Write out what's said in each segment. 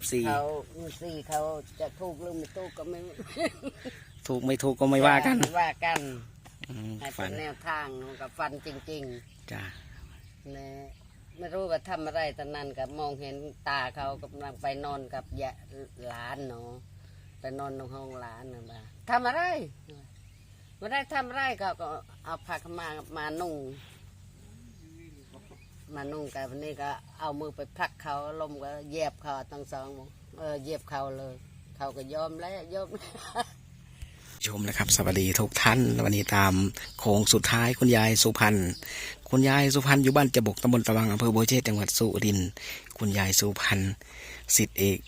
FC เขาสี่เขาจะถูกหรือไม่ถูกก็ไม่ถูกไม่ถูกก็ไม่ว่ากันไม่ว่ากันอืมให้ฝัเป็น นแนวทางกับฟันจริงจ้าๆนะไม่รู้ว่าทำอะไรตอนนั้นกับมองเห็นตาเขากำลังไปนอนกับยะหลานเนาะไปนอนในห้องหลานนะบ้าทำอะไรไม่ได้ทำอะไรเขาก็เอาผ้าขาวมามานุ่ง มานุ่งกันวันนี้ก็เอามือไปผลักเขาลมก็เหยียบเขาทั้งสองเออเหยียบเขาเลย เขาก็ยอมแล้วยอมชมนะครับสวัสดีทุกท่านวันนี้ตามโค้งสุดท้ายคุณยายสุพรรณคุณยายสุพรรณอยู่บ้านจบกตำบลตะวังอำเภอโบวเชษจังหวัดสุรินทร์คุณยายสุพรรณสิทธิเอก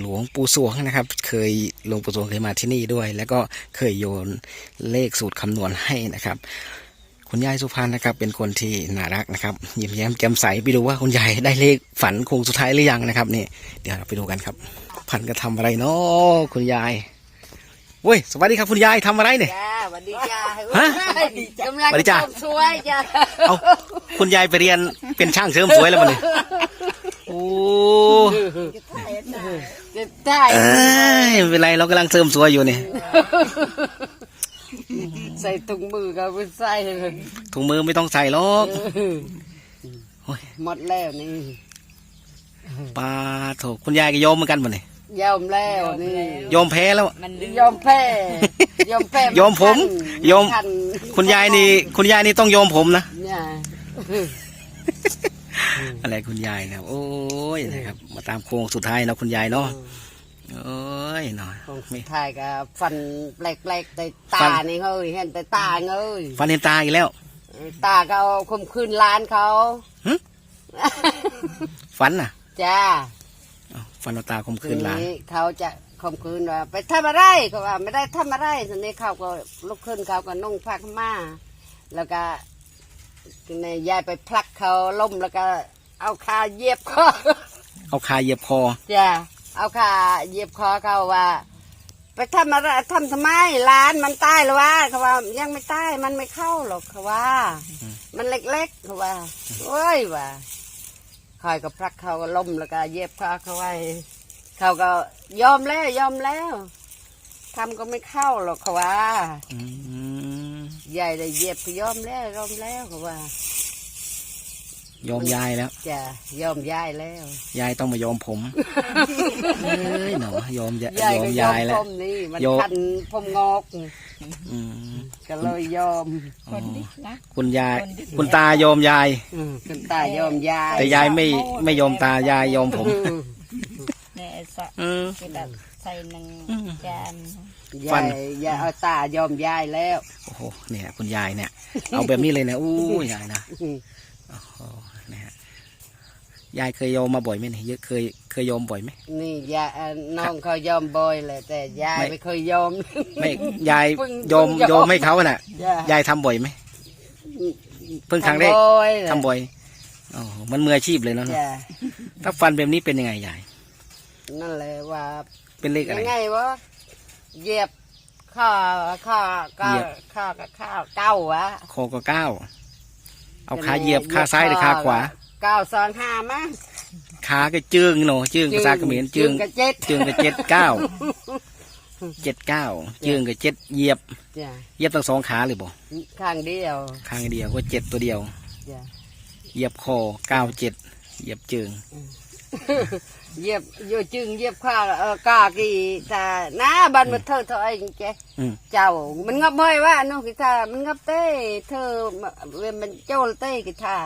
หลวงปู่สวงนะครับ เคยหลวงปู่สวงเคยมาที่นี่ด้วย แล้วก็เคยโยนเลขสูตรคำนวณให้นะครับ คุณยายสุพรรณนะครับ เป็นคนที่น่ารักนะครับยิ้มแย้มแจ่มใสไปดูว่าคุณยายได้เลขฝันโค้งสุดท้ายหรือยังนะครับนี่เดี๋ยวเราไปดูกันครับ พันก็ทำอะไรเนาะคุณยายเว้ยสวัสดีครับคุณยายทำอะไรเนี่ย จ้าสวัสดีจ้าฮะกำลังสวัสดีจ้าชมสวยจ้าเอาคุณยายไปเรียนเป็นช่างเสริมสวยแล้วมันนี่โอ้เจ็บได้เอ้ยไม่เป็นไรเรากำลังเสริมสวยอยู่นี่ ใส่ถุงมือก็ไม่ใส่เลยถุงมือไม่ต้องใส่หรอกโอ้ยหมดแล้วนี่ปลาโถคุณยายก็ยอมเหมือนกันมันนี่ยอมแล้วนี่ยอมแพ้แล้วมันลืมยอมแพ้ยอมแพ้ยอมผมนยอมคันคุณยายนี่ คุณยายนี่ต้องยอมผมนะเนี่ยอะไรคุณยายนะครับ โอ้ยนะครับ มาตามโค้งสุดท้ายเนาะคุณยายเนาะ โอ้ยเนาะของสุไม่ดท้ายก็ฟันแปลกๆแต่ฟัตานนี่เฮ้ยเห็นแต่ตาเงยฟันเห็นตาอีกแล้ว ตาเขาเอาคมคืนร้านเขาหึฟันน่ะ จ้าอ้าวฟันเอาตาคมคืคืนนหลานนี้เขาจะคมคืนว่าไปทำอะไรเขาว่าไม่ได้ทำอะไรทีนี้เขาก็ลุกขึ้นเขาก็นุ่งผ้าขาวมาแล้วก็ในยายไปพลักเขาล้มแล้วก็ เอาขาเหยียบคอเอาคาเหยียบคอจ้า เอาขาเหยียบคอเขาว่า ไปทำอะไรทำทำไมร้านมันตายแล้ววะเขาว่ายังไม่ตายมันไม่เข้าหรอกเขาว่า มันเล็กๆเขาว่าโอ้ยว่าคอยก็พลักเขาก็ล้มแล้วก็เหยียบคอเขาไว้เขาก็ยอมแล้วยอมแล้วทำก็ไม่เข้าหรอกเขาว่าอืมใหญ่เลยเหยียบก็ยอมแล้วยอมแล้วเขาว่า ยอมยายแล้วจะยอมยายแล้วยายต้องมายอมผม เอ้ยหนอยอมยายยายยอก็มยอมยายแล้ว ผมนี่มันยอมคันผมงอกอืมก็เลยยอมคนนี้นะ คุณยายคนที่คุณตายอมยาย อืมคุณตายอมยายแต่ยายไม่ไม่ยอมตายายยอมผม อืมเนี่ยสะอืม คือแบบใส่หนึ่งอืมจานฟัยาน ยยายเอาตายอมยายแล้วโอ้โหเนี่ย คุณยายเนี่ย เอาแบบนี้เลยนะอู้ยายนะ อืม โอ้โหนะฮะยายเคยโยมมาบ่อยไหมเนี่ยเยอะเคยเคยโยมบ่อยไหม นี่ยายอะน้องเขายอมบ่อยแหละแต่ยายไม่ ไม่เคยยอม ไม่ยายเพิ่งโยมเพิ่งยอมโยมให้เขาน่ะ จ้ะยายทำบ่อยไหมเพิ่งครั้งแรกทำบ่อยแหละทำบ่อยโอ้โหมันมืออาชีพเลยเนาะจ้ะถ้าฟันแบบนี้เป็นยังไงยายนั่นแหละว่าเป็นเลขอะไร ยังไงวะเหยียบข้อข้อก้าเหยียบ ข้อกับข้าวเก้าวะคอก็เก้า เอาขาเหยียบขาซ้ายหรือขาขวาเก้าสองห้ามั้งขาก็จึงเนาะจึงภาษาเขมรจึงกับเจ็ดจึงกับเจ็ดเก้าเจ็ดเก้าจึงกับเจ็ดเหยียบจ้ะเหยียบทั้งสองขาเลยบ่ข้างเดียวข้างเดียวก็เจ็ดตัวเดียวจ้ะเหยียบคอเก้าเจ็ดเหยียบจึง เหยียบโยจึงเหยียบข้าเออกากี่แต่น้าบันมาเธอเธอไอ้แกอืม เจ้ามันงับไม่ว่าน้องกีตามันงับเต้เธอเวมันโจลเต้กีตา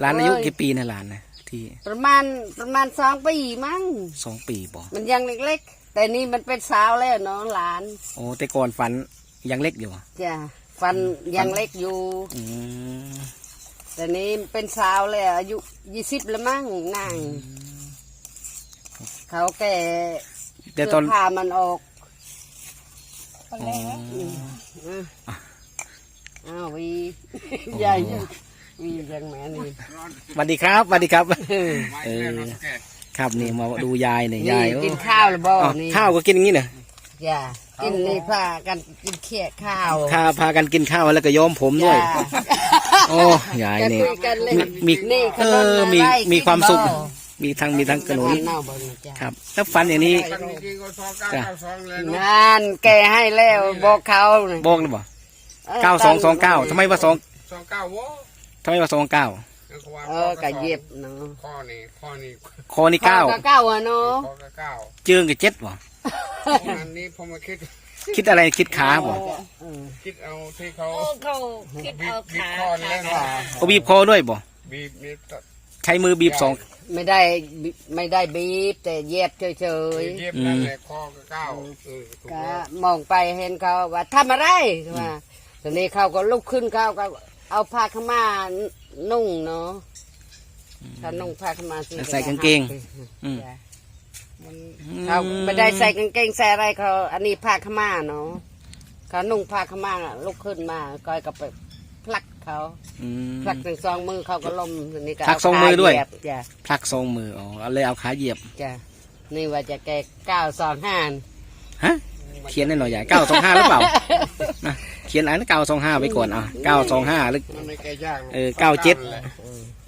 หลานอายุเอ้ยกี่ปีนะหลานนะที่ประมาณประมาณสองปีมั้งสองปีบ่มันยังเล็กๆ แต่นี่มันเป็นสาวแล้วน้องหลานโอ้แต่ก่อนฟันยังเล็กอยู่อะจ้ะฟันยังเล็กอยู่ อืมแต่นี้เป็นสาวแล้วอายุยี่สิบแล้วมั้งนาง เขาแก่แต่ตอนเสื้ผ้ามันออกคนแรกอะอ้าววีใหญ่วียังแม่นี่สวัสดีครับสวัสดีครับเออเออครับนี่มาดูยายเนี่ยนี่ยายโอ้กินข้าวหรือบ่อ้าวนี่ข้าวก็กินอย่างนี้เนอะจ้ะกินนี่พากันกินเคี่ยข้าวข้าพากันกินข้าวแล้วก็โยมผมด้วยจ้ะโอ้ยายกันนี่คุยกันเล่นมีนี่ขเอนมอมีอะไรมีความสุข กินบ่ มีทั้งมีทั้งขนุนเน่าเบิ่งนะจ้ะครับแล้วฟันอย่างนี้กันจริงๆก็สองเก้าเก้าสองเลยเนาะงานแกให้แล้วบอกเขาน่ะบอกเลยบ่เก้าสองสองเก้าทำไมว่าสองสองเก้าโว้ทำไมว่าสองเก้าเออกะเย็บเนาะข้อนี้ข้อนี้คอนี่เก้าข้อเก้าอะเนาะข้อก็เก้าเจืองกับเจ็ดบ่อันนี้ผมมาคิดคิดอะไรคิดขาบ่เออคิดเอาที่เขาโอ้เขาคิดบีเอาบบีบขาคอนี่แหละขาเนาะเขาบีบคอด้วยบ่บีบนี่ตัดใช้มือบีบสอง ไม่ได้บิไม่ได้บีบแต่เย็บเฉยเย็บนั่นแหละข้อก็เก้าเออถูๆกก็แล้วมองไปเห็นเขาว่าทำอะไรว่าตอนนี้เขาก็ลุกขึ้นเขาก็เอาผ้าขาวมานุ่งเนาะถ้านุ่งผ้าขาวมาสิใส่กางเกงอืม จ้ะมันเขาไม่ได้ใส่กางเกงใส่อะไรเขา อันนี้ผ้าขาวมาเนาะเขานุ่งผ้าขาวมาลุกขึ้นมาก้อยก็ไปผลัก เขาอืม ผลักทั้งสองมือเขาก็ล้มนี่ก็ผลักเาสองมือด้วยขาเหบจ้ะพลักสองมืออ๋อเอาเลยเอาขาเหยียบ จ้ะนี่ว่าจะแกเก้าสองห้าฮะ เขียนได้หน่อยใหญ่เก้าสองห้าหรือเปล่านะเขียนอันเก้าสองห้าไปก่อนอะเก้าสองห้าหรือ มันไม่แก้ยากหรกเออเก้าเจ็ดสองแหละ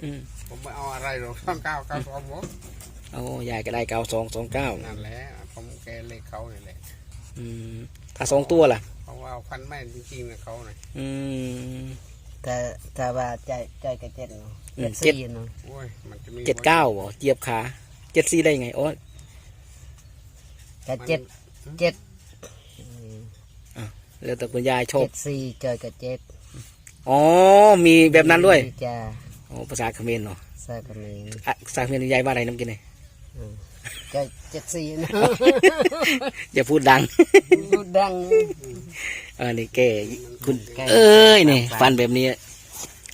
อืมผมไม่เอาอะไรหรอกสองเก้าเก้าสองหมดโอ้ยายก็ได้เก้าสองสองเก้านั่นแหละผมแกเลขเขาเนี่ยแหละอืมถ้าสองตัวล่ะ เพราะว่าฟันแม่นจริงๆนะเขาเนี่ยอืม แต่แต่ว่าใจใจกับเจ็ดเนาะอืมเจ็ดสี่เนาะโอ้ยมันจะมีเจ็ดเก้าบ่เหยียบขาเจ็ดสี่ได้ไงโอ้ยแต่เจ็ดเจ็ดแล้วแต่คุณยายชอเจ็บดสี่เจอกับเจ็ดอ๋อ มีแบบนั้นด้วย จ้าโอ้ภาษาเขมรเนาะใส่กันนี้อะภาษาเขมรยายว่าอะไรน้ำกินเนี่ย ก็เจ็ดสี่เนาะอย่าพูดดัง พูดดัง เออนี่แกคุณ แก เอ้ยนี่ฟันแบบนี้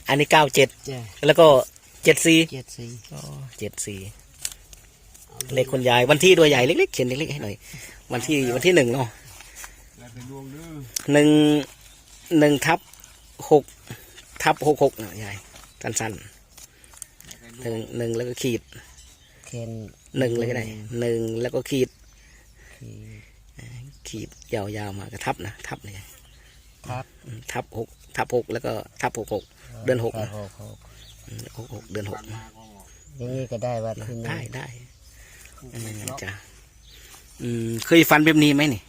อันนี้เก้าเจ็ดจ้าแล้วก็เจ็ดสี่เจ็ดสี่เจ็ดสี่เลขคุณยายวันที่ตัวใหญ่เล็กๆเขียนเล็กๆให้หน่อย วันที่วันที่หนึ่งเนาะแล้วไปดวงเด้อหนึ่งหนึ่งทับหกทับหกหกเนาะยายสั้นๆหนึ่งหนึ่งแล้วก็ขีดเคน หนึ่งเลยก็ได้หนึ่งแล้วก็ขีด ขีดขีดยาวๆมากระทับนะทับเลยครับอืมทับหกทับหกแล้วก็ทับหกหกเดือนหกครันะบหกหกอืมหกหกเดือนหกฟันมาก็บอกอย่างนี้ก็ได้วันที่หนึ่ได้งได้เออจ้ะอืมเคยฟันแบบนี้ไหมนี่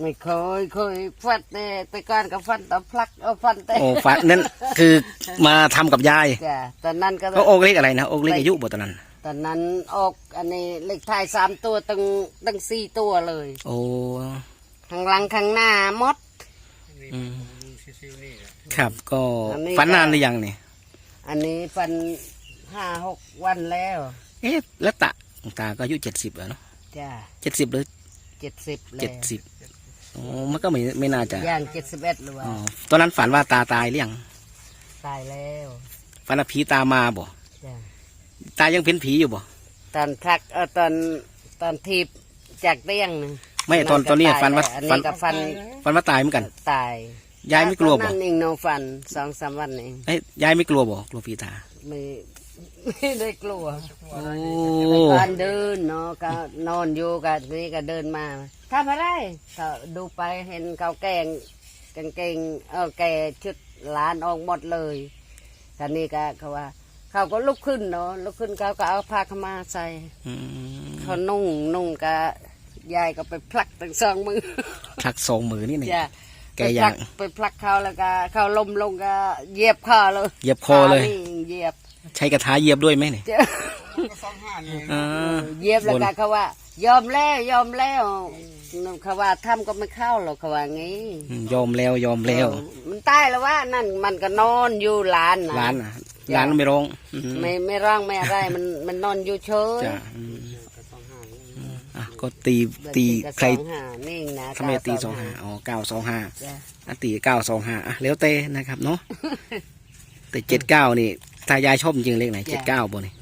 ไม่เคยเคยฟัดแต่แต่ก่อนก็ฟันตะพลักเอาฟันแต่โอ้ฟันนั่นคือมาทำกับยายจ้ะตอนนั้นก็ก็โอกเลขอะไรนะโอกเลขอายุบ่ตอนนั้น ตอนนั้นออกอันนี้เลขท้ายสามตัวตั้งตั้งสี่ตัวเลย โอ้ข้างหลังข้างหน้าหมดนี่อืมดูซิวๆนี่แหละครับก็อันนี้ฟันนานหรือยังเนี่ยอันนี้ฟันห้าหกวันแล้วเอ๊ะแล้วตาตาก็อายุเจ็ดสิบแล้วเนาะจ้ะเจ็ดสิบหรือเจ็ดสิบแล้เจ็ดวสิบโอ้มันก็ไม่ไม่น่าจะย่างเจ็ดสิบเอ็ดหรือว่าอ๋อตอนนั้นฝันว่าตาตายหรือยังตายแล้วฝันว่าผีตามมาบ่จ้ะ ตายังเป็นผีอยู่บ่ตอนทักเออตอนตอนทีบจากเตียงนะไม่ตอนตอนนี้ฝันว่าอันฝันนี้ก็ฟันฝันว่าตายเหมือนกัน ตายยายไม่กลัวตอนบ่นั่นเองโนฟันสองสามวันเองเอ้ยยายไม่กลัวบ่กลัวผีตาไม่ไม่ได้กลัวโอ้การเดินเนาะก็นอนอยู่กันนี่ก็เดินมาทำอะไรก็ดูไปเห็นเขาแกงกางเกงเออแกชุดหลานออกหมดเลยท่านี้ก็เขาว่า เขาก็ลุกขึ้นเนาะลุกขึ้นเขาก็เอาผ้าขาวมาใส่อืมเขานุ่งนุ่งก็ยายก็ไปพลักตั้งสองมือผลักสองมือนี่นี่ จ้ะแกไปอพยาลักกไปพลักเขาแล้วก็เขาล้มลงก็เหยียบคอเลยเหยียบคอเลยขานี่เหยียบใช้กระทาเหยียบด้วยไหมนี่จ้ะก็สองห้านี่อ่า เหยียบแล้วก็เขาว่า ยอมแล้วยอมแล้วเขาว่าทำก็ไม่เข้าหรอกเขาว่างี้อืมยอมแล้วยอมแล้วเออมันตายแล้วว่านั่นมันก็นอนอยู่หลานนะ ร้านอะ ร้านไม่ร้องอืมไม่ไม่ร้องไม่อะไรมันมันนอนอยู่เฉยจ้ะอืมก็สองห้านี่อะก็ตีตีก็ใครสองห้านี่นะทำไมตีสองห้าอ๋อเก้าสองห้าจ้ะอะตีเก้าสองห้าอะแล้วเต้นะครับเนาะแต่เจ็ดเก้านี่ถ้ายายชอบจริงๆเลขไหนเจ็ดเก้าบ่นี่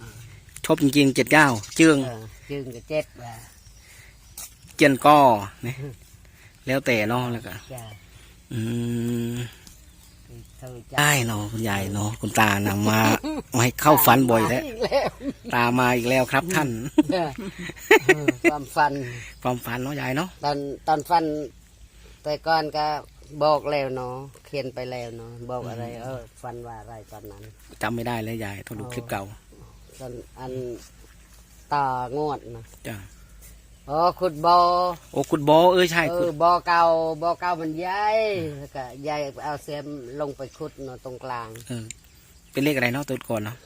ชอบจริงๆเจ็ดเก้าเจือง เออจึงก็เจ็ดว่าเจียนก้อนะแล้วแต่เนาะแล้วก็ จ้ะอืมเธอจ้ะ ได้เนาะคุณยายเนาะคุณตานำมามาให้เข้าฝันบ่อยแล้วอีกแล้วตามาอีกแล้วครับท่านเออเออความฟันความฝันเนาะยายเนาะตอนตอนฟันแต่ก่อนก็บอกแล้วเนาะเขียนไปแล้วเนาะบอกอะไร เออฟันว่าอะไรตอนนั้นจำไม่ได้เลยยายต้องดูคลิปเก่าตอนอันต่องวดนะจ้ะ อ๋อขุดบอโอ้ขุดบอเออใช่เอขุอดบอเก่าบอเก่ามันใหญ่แล้วก็ใหญ่เอาเสียมลงไปขุดเนาะตรงกลางเออ เป็นเลขอะไรเนาะตัวก่อนเนาะ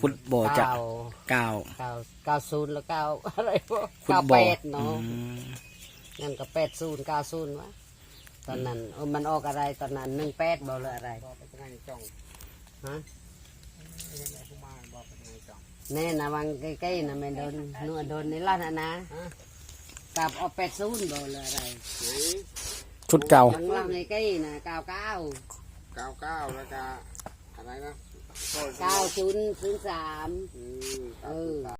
ขุดบ่อจะ เก้าเก้าเก้าเก้าศูนย์แล้วเก้าอะไรวะขุดเก้าบ่แปอดเนาะอืมงั้นก็แปดศูนย์เก้าศูนย์วะตอนนั้นเออมันออกอะไรตอนนั้นหนึ่งแปดบอเลยอะไรบอกไปทางไหนจ้องฮะ แน่นะวังใกล้ๆนะแม่นโดนนัวโดนในร้านนะนะกับเอาแปดศูนย์บอเลยอะไรไหนชุดเก่าข้างล่างใกล้ๆนะเก้าเก้าเก้าเก้าแล้วก็อะไรนะเก้าศูนย์ศูนย์สามอืมเออ